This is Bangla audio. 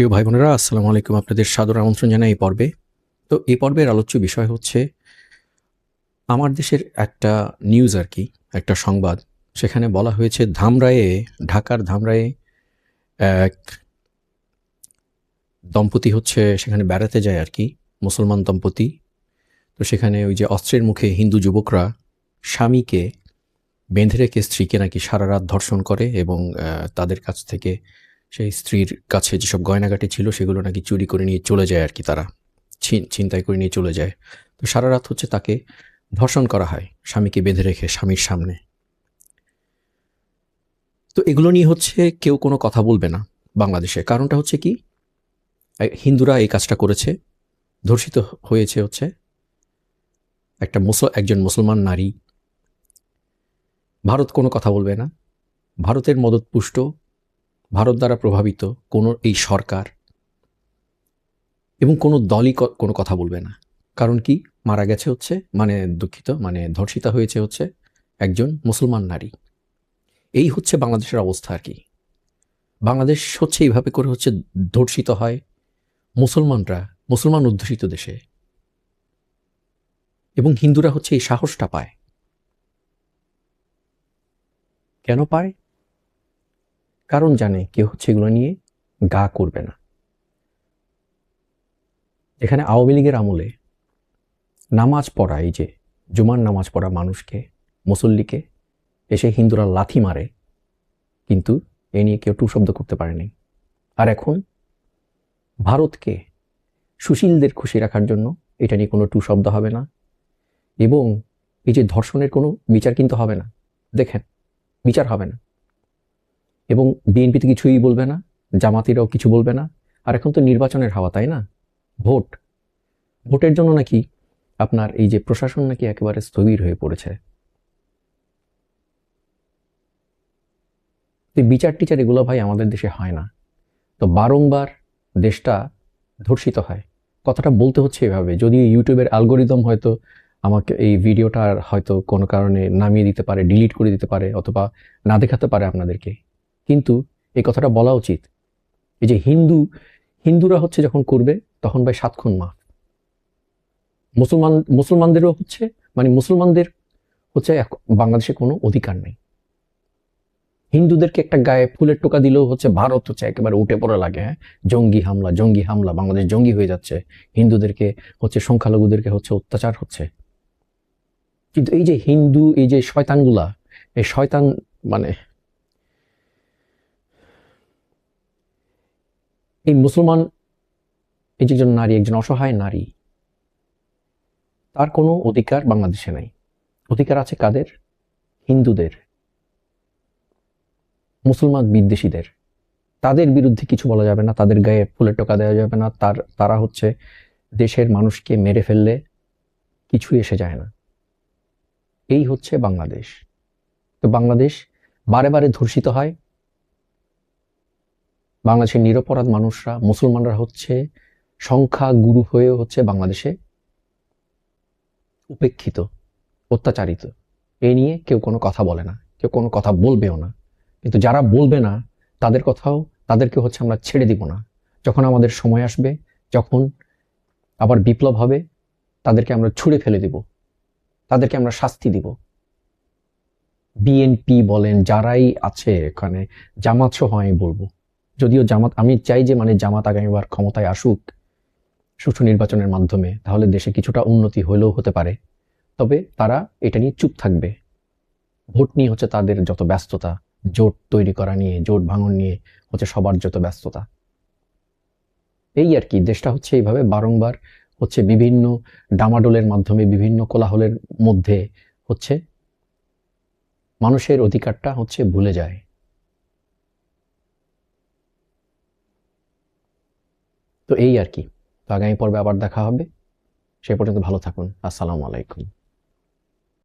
প্রিয় ভাই বোনেরা আসসালামু আলাইকুম। আপনাদের সাদর আমন্ত্রণ জানাই এই পর্বে। তো এই পর্বের আলোচ্য বিষয় হচ্ছে, আমার দেশের একটা নিউজ আর কি, একটা সংবাদ। সেখানে বলা হয়েছে ধামরায়ে ঢাকার ধামরায়ে এক দম্পতি হচ্ছে, সেখানে বেড়াতে যায় আর কি, মুসলমান দম্পতি। তো সেখানে ওই যে অস্ত্রের মুখে হিন্দু যুবকরা স্বামীকে বেঁধে রেখে স্ত্রীকে নাকি সারা রাত ধর্ষণ করে এবং তাদের কাছ থেকে সেই স্ত্রীর কাছে যেসব গয়নাগাটি ছিল, সেগুলো নাকি চুরি করে নিয়ে চলে যায় আর কি তারা। ছিন ছিনতাই করে নিয়ে চলে যায়। তো সারা রাত হচ্ছে তাকে ধর্ষণ করা হয়, স্বামীকে বেঁধে রেখে স্বামীর সামনে। তো এগুলো নিয়ে হচ্ছে কেউ কোনো কথা বলবে না বাংলাদেশে। কারণটা হচ্ছে কি? হিন্দুরা এই কাজটা করেছে, ধর্ষিত হয়েছে হচ্ছে একটা মুসল একজন মুসলমান নারী। ভারত কোনো কথা বলবে না। ভারতের মদতপুষ্ট ভারত দ্বারা প্রভাবিত কোনো এই সরকার এবং কোনো দলই কোনো কথা বলবে না। কারণ কি? মারা গেছে হচ্ছে মানে দুঃখিত মানে ধর্ষিতা হয়েছে হচ্ছে একজন মুসলমান নারী। এই হচ্ছে বাংলাদেশের অবস্থা আর কি। বাংলাদেশ হচ্ছে এইভাবে করে হচ্ছে ধর্ষিত হয় মুসলমানরা, মুসলমান অধ্যুষিত দেশে। এবং হিন্দুরা হচ্ছে এই সাহসটা পায়। কেন পায়? কারণ জানে কেউ হচ্ছে এগুলো নিয়ে গা করবে না। এখানে আওয়ামী লীগের আমলে নামাজ পড়া, এই যে জুমার নামাজ পড়া মানুষকে, মুসল্লিকে এসে হিন্দুরা লাথি মারে, কিন্তু এ নিয়ে কেউ টু শব্দ করতে পারেনি। আর এখন ভারতকে সুশীলদের খুশি রাখার জন্য এটা নিয়ে কোনো টু শব্দ হবে না, এবং এই যে ধর্ষণের কোনো বিচার কিন্তু হবে না। দেখেন, বিচার হবে না। এবং বিএনপি তো কিছুই বলবে না, জামাতিরাও কিছু বলবে না। আর এখন তো নির্বাচনের হাওয়া, তাই না? ভোট। ভোটের জন্য নাকি আপনার এই যে প্রশাসন নাকি একেবারে স্থবির হয়ে পড়েছে। বিচার টিচার এগুলো ভাই আমাদের দেশে হয় না। তো বারংবার দেশটা ধর্ষিত হয়। কথাটা বলতে হচ্ছে এভাবে। যদি ইউটিউবের অ্যালগোরিদম হয়তো আমাকে এই ভিডিওটা হয়তো কোনো কারণে নামিয়ে দিতে পারে, ডিলিট করে দিতে পারে, অথবা না দেখাতে পারে আপনাদেরকে। কিন্তু এই কথাটা বলা উচিত। এই যে হিন্দু, হিন্দুরা হচ্ছে যখন করবে, তখন ভাই সাত খুন মাফ। মুসলমান, মুসলমানদেরও হচ্ছে মানে মুসলমানদের হচ্ছে বাংলাদেশে কোনো অধিকার নেই। হিন্দুদেরকে একটা গায়ে ফুলের টোকা দিলেও হচ্ছে ভারত হচ্ছে একেবারে উঠে পড়ে লাগে হ্যাঁ? জঙ্গি হামলা জঙ্গি হামলা, বাংলাদেশ জঙ্গি হয়ে যাচ্ছে। হিন্দুদেরকে হচ্ছে সংখ্যালঘুদেরকে হচ্ছে অত্যাচার হচ্ছে। কিন্তু এই যে হিন্দু, এই যে শয়তানগুলা, এই শয়তান মানে এই মুসলমান এই যে একজন নারী, একজন অসহায় নারী, তার কোনো অধিকার বাংলাদেশে নাই। অধিকার আছে কাদের? হিন্দুদের, মুসলমান বিদ্বেষীদের। তাদের বিরুদ্ধে কিছু বলা যাবে না, তাদের গায়ে ফুলের টোকা দেওয়া যাবে না, তার, তারা হচ্ছে দেশের মানুষকে মেরে ফেললে কিছুই এসে যায় না। এই হচ্ছে বাংলাদেশ। তো বাংলাদেশ বারে বারে ধর্ষিত হয় বাংলাদেশের নিরপরাধ মানুষরা, মুসলমানরা হচ্ছে, সংখ্যা গুরু হয়ে হচ্ছে বাংলাদেশে উপেক্ষিত, অত্যাচারিত। এই নিয়ে কেউ কোনো কথা বলে না, কেউ কোনো কথা বলবেও না। কিন্তু যারা বলবে না, তাদের কথাও, তাদেরকে হচ্ছে আমরা ছেড়ে দিব না। যখন আমাদের সময় আসবে, যখন আবার বিপ্লব হবে, তাদেরকে আমরা ছুঁড়ে ফেলে দিব। তাদেরকে আমরা শাস্তি দিব। বিএনপি বলেন, যারাই আছে এখানে, জামাত সহ আমি বলব। যদিও জামাত, আমি চাই যে মানে জামাত আগামীবার ক্ষমতায় আসুক সুষ্ঠু নির্বাচনের মাধ্যমে, তাহলে দেশে কিছুটা উন্নতি হলেও হতে পারে। তবে তারা এটা নিয়ে চুপ থাকবে। ভোট নিয়ে হচ্ছে তাদের যত ব্যস্ততা, জোট তৈরি করা নিয়ে, জোট ভাঙন নিয়ে হচ্ছে সবার যত ব্যস্ততা। এই আর কি, দেশটা হচ্ছে এইভাবে বারংবার হচ্ছে বিভিন্ন ডামাডোলের মাধ্যমে, বিভিন্ন কোলাহলের মধ্যে হচ্ছে মানুষের অধিকারটা হচ্ছে ভুলে যায়। তো এই আর কি। তো আগামী পর্বে আবার দেখা হবে। সে পর্যন্ত ভালো থাকুন। আসসালামু আলাইকুম।